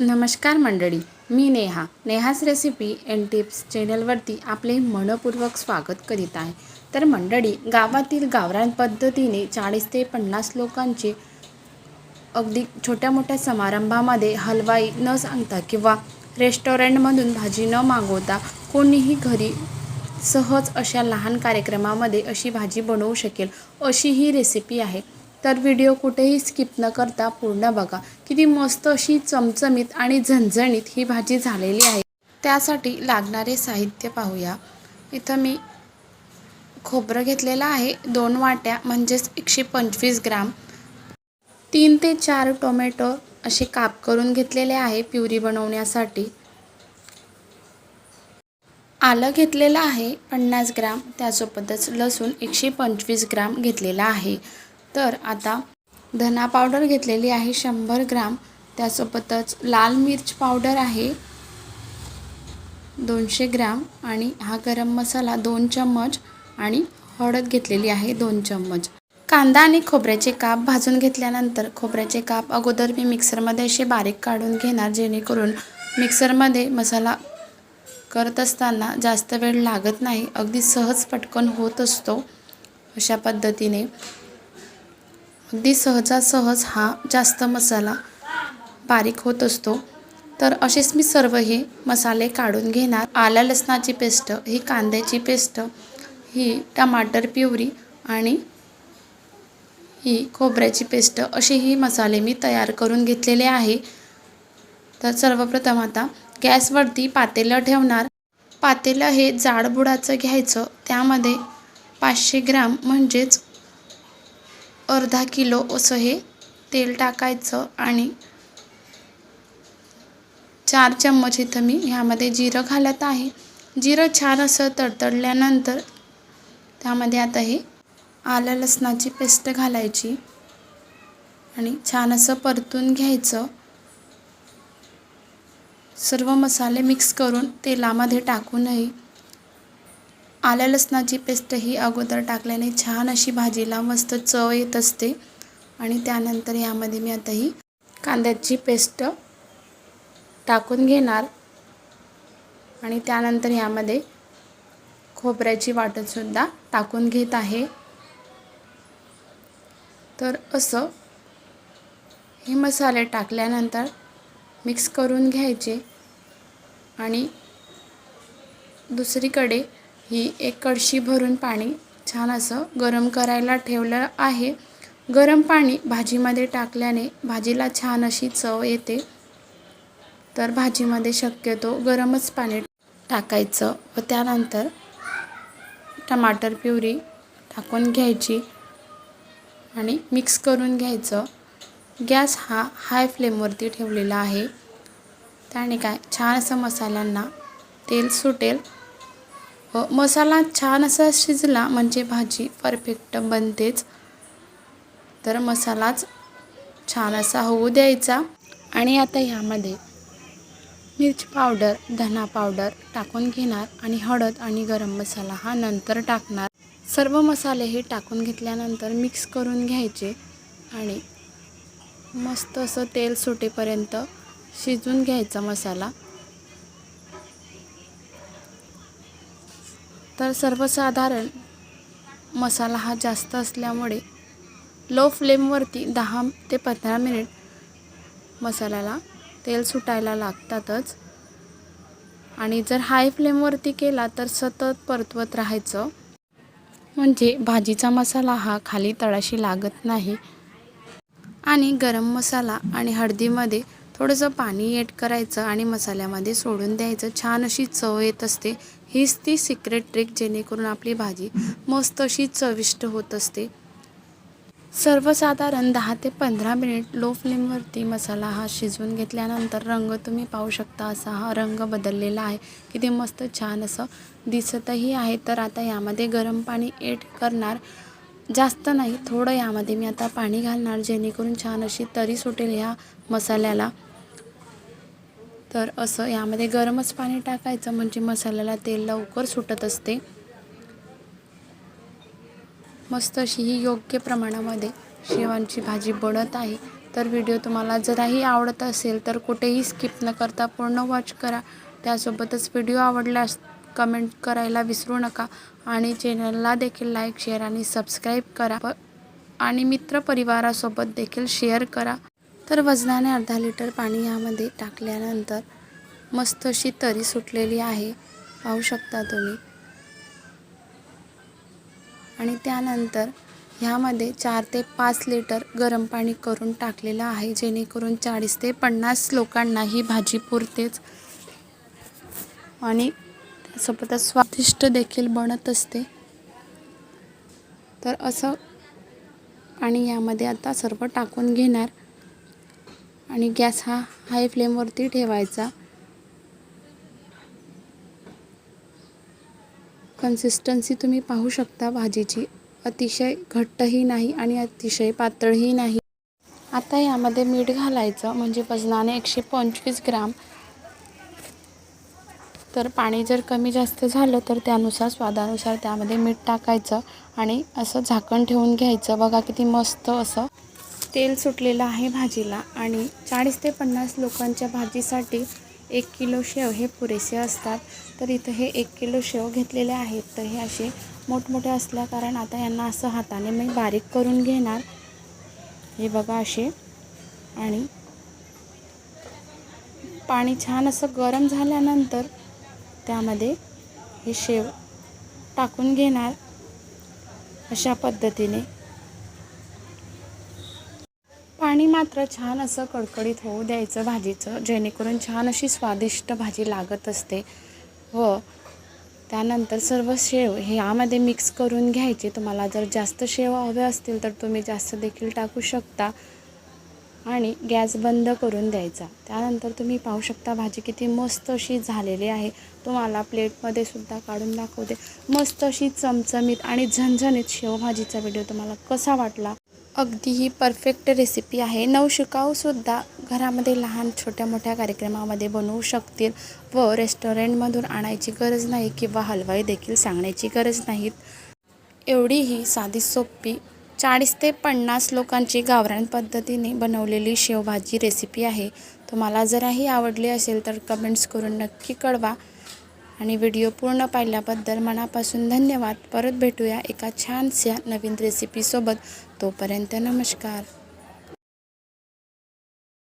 नमस्कार मंडळी मी नेहा. नेहाच रेसिपी अँड टिप्स चॅनलवरती आपले मनपूर्वक स्वागत करीत आहे. तर मंडळी गावातील गावरान पद्धतीने चाळीस ते पन्नास लोकांचे अगदी छोट्या मोठ्या समारंभामध्ये हलवाई न सांगता किंवा रेस्टॉरंटमधून भाजी न मागवता कोणीही घरी सहज अशा लहान कार्यक्रमामध्ये अशी भाजी बनवू शकेल अशी ही रेसिपी आहे. तर व्हिडिओ कुठेही स्किप न करता पूर्ण बघा. किती मस्त अशी चमचमीत आणि झणझणीत ही भाजी झालेली आहे. त्यासाठी लागणारे साहित्य पाहूया. इथं मी खोबरं घेतलेलं आहे. दोन वाट्या म्हणजेच एकशे पंचवीस ग्राम. तीन ते चार टोमॅटो असे काप करून घेतलेले आहे प्युरी बनवण्यासाठी. आलं घेतलेलं आहे पन्नास ग्राम. त्यासोबतच लसूण एकशे पंचवीस ग्राम घेतलेला आहे. तर आता धना पावडर घेतलेली आहे शंभर ग्राम. त्यासोबतच लाल मिर्च पावडर आहे दोनशे ग्राम आणि हा गरम मसाला दोन चम्मच आणि हळद घेतलेली आहे दोन चम्मच. कांदा आणि खोबऱ्याचे काप भाजून घेतल्यानंतर खोबऱ्याचे काप अगोदर मी मिक्सरमध्ये असे बारीक काढून घेणार जेणेकरून मिक्सरमध्ये मसाला करत असताना जास्त वेळ लागत नाही. अगदी सहज पटकन होत असतो अशा पद्धतीने. अगदी सहजासहज हा जास्त मसाला बारीक होत असतो. तर असेच मी सर्व हे मसाले काढून घेणार. आला लसणाची पेस्ट ही कांद्याची पेस्ट ही टमाटर प्युरी आणि ही खोबऱ्याची पेस्ट असे ही मसाले मी तयार करून घेतलेले आहे. तर सर्वप्रथम आता गॅसवरती पातेलं ठेवणार. पातेलं हे जाडबुडाचं घ्यायचं. त्यामध्ये पाचशे ग्रॅम म्हणजेच अर्धा किलो असं हे तेल टाकायचं आणि चार चम्मच इथं मी ह्यामध्ये जिरं घालत आहे. जिरं छान असं तडतडल्यानंतर त्यामध्ये आता हे आलं लसणाची पेस्ट घालायची आणि छान असं परतून घ्यायचं. सर्व मसाले मिक्स करून तेलामध्ये टाकू नये. आल्या लसणाची पेस्ट ही अगोदर टाकल्याने छान अशी भाजीला मस्त चव येत असते. आणि त्यानंतर यामध्ये मी आता ही कांद्याची पेस्ट टाकून घेणार. आणि त्यानंतर ह्यामध्ये खोबऱ्याची वाटणसुद्धा टाकून घेत आहे. तर असं हे मसाले टाकल्यानंतर मिक्स करून घ्यायचे. आणि दुसरीकडे ही एक कळशी भरून पाणी छान असं गरम करायला ठेवलं आहे. गरम पाणी भाजीमध्ये टाकल्याने भाजीला छान अशी चव येते. तर भाजीमध्ये शक्यतो गरमच पाणी टाकायचं व त्यानंतर टमाटर प्युरी टाकून घ्यायची आणि मिक्स करून घ्यायचं. गॅस हा हाय फ्लेमवरती ठेवलेला आहे. त्याने काय छान असं मसाल्यांना तेल सुटेल. व मसाला छान असा शिजला म्हणजे भाजी परफेक्ट बनतेच. तर मसालाच छान असा होऊ द्यायचा. आणि आता ह्यामध्ये मिरची पावडर धना पावडर टाकून घेणार आणि हळद आणि गरम मसाला हा नंतर टाकणार. सर्व मसाले हे टाकून घेतल्यानंतर मिक्स करून घ्यायचे आणि मस्त असं तेल सुटेपर्यंत शिजून घ्यायचा मसाला. तर सर्वसाधारण मसाला हा जास्त असल्यामुळे लो फ्लेमवरती दहा ते पंधरा मिनिट मसाल्याला तेल सुटायला लागतातच. आणि जर हाय फ्लेमवरती केला तर सतत परतवत राहायचं. म्हणजे भाजीचा मसाला हा खाली तळाशी लागत नाही. आणि गरम मसाला आणि हळदीमध्ये थोडंसं पाणी ॲड करायचं आणि मसाल्यामध्ये सोडून द्यायचं. छान अशी चव येत असते. हीच ती सिक्रेट ट्रिक जेणेकरून आपली भाजी मस्त अशी चविष्ट होत असते. सर्वसाधारण दहा ते पंधरा मिनिट लो फ्लेमवरती मसाला हा शिजवून घेतल्यानंतर रंग तुम्ही पाहू शकता असा हा रंग बदललेला आहे किती मस्त छान असं दिसतही आहे. तर आता यामध्ये गरम पाणी एड करणार. जास्त नाही थोडं यामध्ये मी आता पाणी घालणार जेणेकरून छान अशी तरी सुटेल ह्या मसाल्याला. तर असं यामध्ये गरमच पाणी टाकायचं म्हणजे मसाल्याला तेल लवकर सुटत असते. मस्त अशी ही योग्य प्रमाणामध्ये शेवांची भाजी बनत आहे. तर व्हिडिओ तुम्हाला जराही आवडत असेल तर कुठेही स्किप न करता पूर्ण वॉच करा. त्यासोबतच व्हिडिओ आवडल्यास कमेंट करायला विसरू नका आणि चॅनलला देखील लाईक शेअर आणि सबस्क्राईब करा. आणि मित्रपरिवारासोबत देखील शेअर करा. तर वजनाने अर्धा लिटर पाणी यामध्ये टाकल्यानंतर मस्त अशी तरी सुटलेली आहे. पाहू शकता तुम्ही. आणि त्यानंतर ह्यामध्ये चार ते पाच लिटर गरम पाणी करून टाकलेलं आहे जेणेकरून चाळीस ते पन्नास लोकांना ही भाजी पुरतेच. आणि त्यासोबतच स्वादिष्ट देखील बनत असते. तर असं आणि यामध्ये आता सर्व टाकून घेणार. आणि गॅस हा हाय फ्लेमवरती ठेवायचा. कन्सिस्टन्सी तुम्ही पाहू शकता भाजीची. अतिशय घट्टही नाही आणि अतिशय पातळही नाही. आता यामध्ये मीठ घालायचं म्हणजे वजनाने एकशे पंचवीस ग्राम. तर पाणी जर कमी जास्त झालं तर त्यानुसार स्वादानुसार त्यामध्ये मीठ टाकायचं आणि असं झाकण ठेवून घ्यायचं. बघा किती मस्त असं तेल सुटलेलं आहे भाजीला आणि चाळीस ते पन्नास लोकांच्या भाजीसाठी एक किलो शेव हे पुरेसे असतात. तर इथं हे एक किलो शेव घेतलेले आहेत. तर हे असे मोठमोठे असल्या कारण आता यांना असं हाताने मी बारीक करून घेणार. हे बघा असे. आणि पाणी छान असं गरम झाल्यानंतर त्यामध्ये हे शेव टाकून घेणार. अशा पद्धतीने. पाणी मात्र छान असं कडकडीत होऊ द्यायचं भाजीचं जेणेकरून छान अशी स्वादिष्ट भाजी लागत असते. व त्यानंतर सर्व शेव हे यामध्ये मिक्स करून घ्यायचे. तुम्हाला जर जास्त शेव हवे असतील तर तुम्ही जास्त देखील टाकू शकता. आणि गॅस बंद करून द्यायचा. त्यानंतर तुम्ही पाहू शकता भाजी किती मस्त अशी झालेली आहे. तुम्हाला प्लेटमध्ये सुद्धा काढून दाखवते. मस्त अशी चमचमीत आणि झणझणीत शेवभाजीचा व्हिडिओ तुम्हाला कसा वाटला अगदी ही परफेक्ट रेसिपी आहे नवशिकाऊसुद्धा घरामध्ये लहान छोट्या मोठ्या कार्यक्रमामध्ये बनवू शकतील व रेस्टॉरंटमधून आणायची गरज नाही किंवा हलवाई देखील सांगण्याची गरज नाहीत. एवढी ही साधी सोपी चाळीस ते पन्नास लोकांची गावरान पद्धतीने बनवलेली शेवभाजी रेसिपी आहे. तुम्हाला जराही आवडली असेल तर कमेंट्स करून नक्की कळवा. आणि व्हिडिओ पूर्ण पाहिल्याबद्दल मनापासून धन्यवाद. परत भेटूया एका छानशा नवीन रेसिपीसोबत तोपर्यंत नमस्कार.